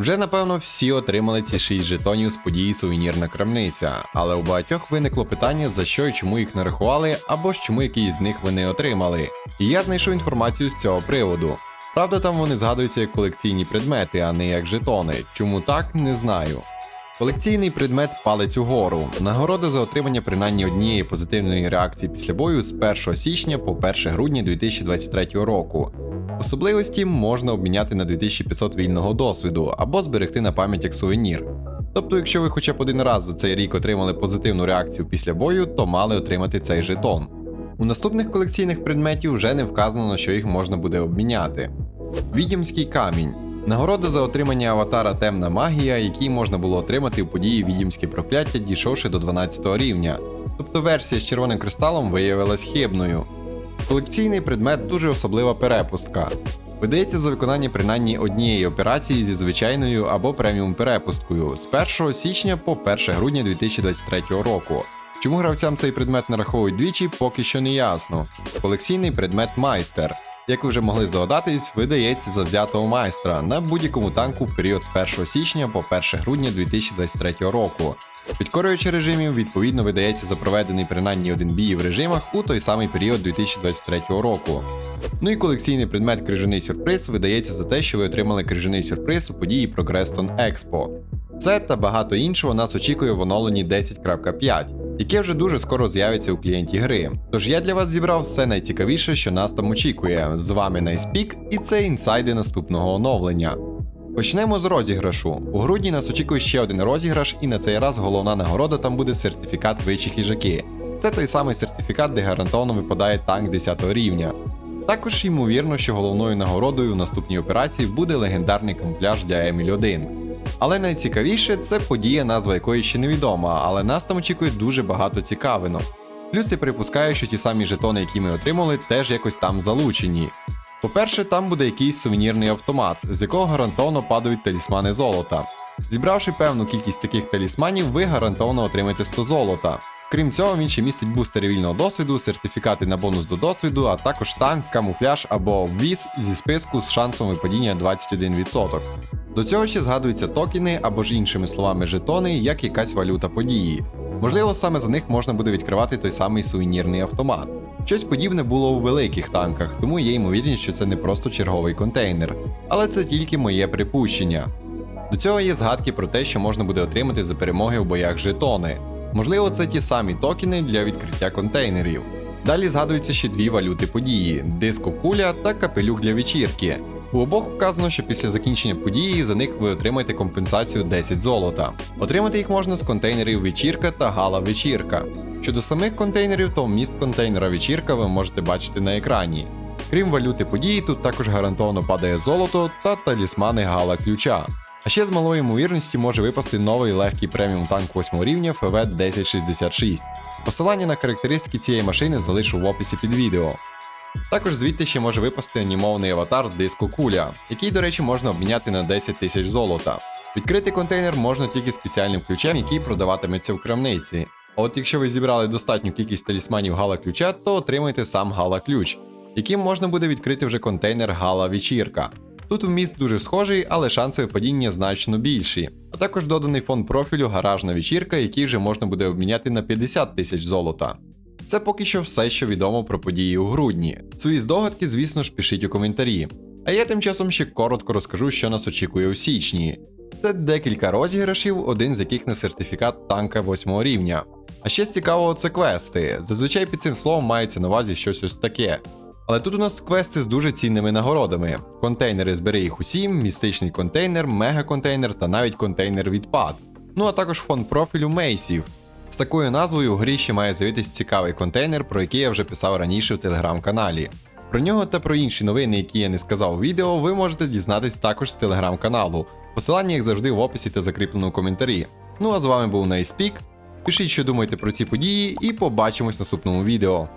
Вже напевно всі отримали ці 6 жетонів з події сувенірна крамниця, але у багатьох виникло питання, за що і чому їх нарахували, або ж чому якийсь з них ви не отримали. І я знайшов інформацію з цього приводу. Правда, там вони згадуються як колекційні предмети, а не як жетони. Чому так, не знаю. Колекційний предмет палець угору. Нагорода за отримання принаймні однієї позитивної реакції після бою з 1 січня по 1 грудня 2023 року. Особливості можна обміняти на 2500 вільного досвіду або зберегти на пам'ять як сувенір. Тобто, якщо ви хоча б один раз за цей рік отримали позитивну реакцію після бою, то мали отримати цей жетон. У наступних колекційних предметів вже не вказано, що їх можна буде обміняти. Відімський камінь нагорода за отримання аватара Темна магія, який можна було отримати у події Відімське прокляття, дійшовши до 12 рівня. Тобто версія з червоним кристалом виявилась хибною. Колекційний предмет дуже особлива перепустка. Видається за виконання принаймні однієї операції зі звичайною або преміум перепусткою з 1 січня по 1 грудня 2023 року. Чому гравцям цей предмет нараховують двічі, поки що не ясно. Колекційний предмет майстер. Як ви вже могли здогадатись, видається за взятого майстра на будь-якому танку в період з 1 січня по 1 грудня 2023 року. Підкорюючи режимів, відповідно видається за проведений принаймні один бій в режимах у той самий період 2023 року. Ну і колекційний предмет крижаний сюрприз видається за те, що ви отримали крижаний сюрприз у події Крестон Експо. Це та багато іншого нас очікує в оновленні 10.5, яке вже дуже скоро з'явиться у клієнті гри. Тож я для вас зібрав все найцікавіше, що нас там очікує. З вами Найспік, і це інсайди наступного оновлення. Почнемо з розіграшу. У грудні нас очікує ще один розіграш, і на цей раз головна нагорода там буде сертифікат вичі хижаки. Це той самий сертифікат, де гарантовано випадає танк 10 рівня. Також ймовірно, що головною нагородою в наступній операції буде легендарний камуфляж для Еміль 1. Але найцікавіше це подія, назва якої ще невідома, але нас там очікує дуже багато цікавинок. Плюс я припускаю, що ті самі жетони, які ми отримали, теж якось там залучені. По-перше, там буде якийсь сувенірний автомат, з якого гарантовано падають талісмани золота. Зібравши певну кількість таких талісманів, ви гарантовано отримаєте 100 золота. Крім цього, він ще містить бустери вільного досвіду, сертифікати на бонус до досвіду, а також танк, камуфляж або ввіз зі списку з шансом випадіння 21%. До цього ще згадуються токени або ж іншими словами жетони, як якась валюта події. Можливо, саме за них можна буде відкривати той самий сувенірний автомат. Щось подібне було у великих танках, тому є ймовірність, що це не просто черговий контейнер, але це тільки моє припущення. До цього є згадки про те, що можна буде отримати за перемоги у боях жетони. Можливо, це ті самі токени для відкриття контейнерів. Далі згадуються ще дві валюти події: диско куля та капелюх для вечірки. У обох вказано, що після закінчення події за них ви отримаєте компенсацію 10 золота. Отримати їх можна з контейнерів вечірка та гала вечірка. Щодо самих контейнерів, то вміст контейнера вечірка ви можете бачити на екрані. Крім валюти події, тут також гарантовано падає золото та талісмани гала ключа. А ще з малої ймовірності може випасти новий легкий преміум танк 8 рівня ФВ 1066. Посилання на характеристики цієї машини залишу в описі під відео. Також звідти ще може випасти анімований аватар диско куля, який, до речі, можна обміняти на 10 тисяч золота. Відкрити контейнер можна тільки спеціальним ключем, який продаватиметься в крамниці. А от якщо ви зібрали достатню кількість талісманів гала ключа, то отримаєте сам гала ключ, яким можна буде відкрити вже контейнер гала вечірка. Тут вміст дуже схожий, але шанси випадіння значно більші. А також доданий фон профілю гаражна вечірка, який вже можна буде обміняти на 50 тисяч золота. Це поки що все, що відомо про події у грудні. Свої здогадки, звісно ж, пишіть у коментарі. А я тим часом ще коротко розкажу, що нас очікує у січні. Це декілька розіграшів, один з яких на сертифікат танка 8 рівня. А ще з цікавого це квести. Зазвичай під цим словом мається на увазі щось ось таке. Але тут у нас квести з дуже цінними нагородами: контейнери збери їх усім, містичний контейнер, мега-контейнер та навіть контейнер відпад. Ну а також фон профілю мейсів. З такою назвою у грі ще має з'явитись цікавий контейнер, про який я вже писав раніше в телеграм-каналі. Про нього та про інші новини, які я не сказав у відео, ви можете дізнатись також з телеграм-каналу. Посилання, як завжди, в описі та закріплено в коментарі. Ну а з вами був Найспік. Пишіть, що думаєте про ці події, і побачимось в наступному відео.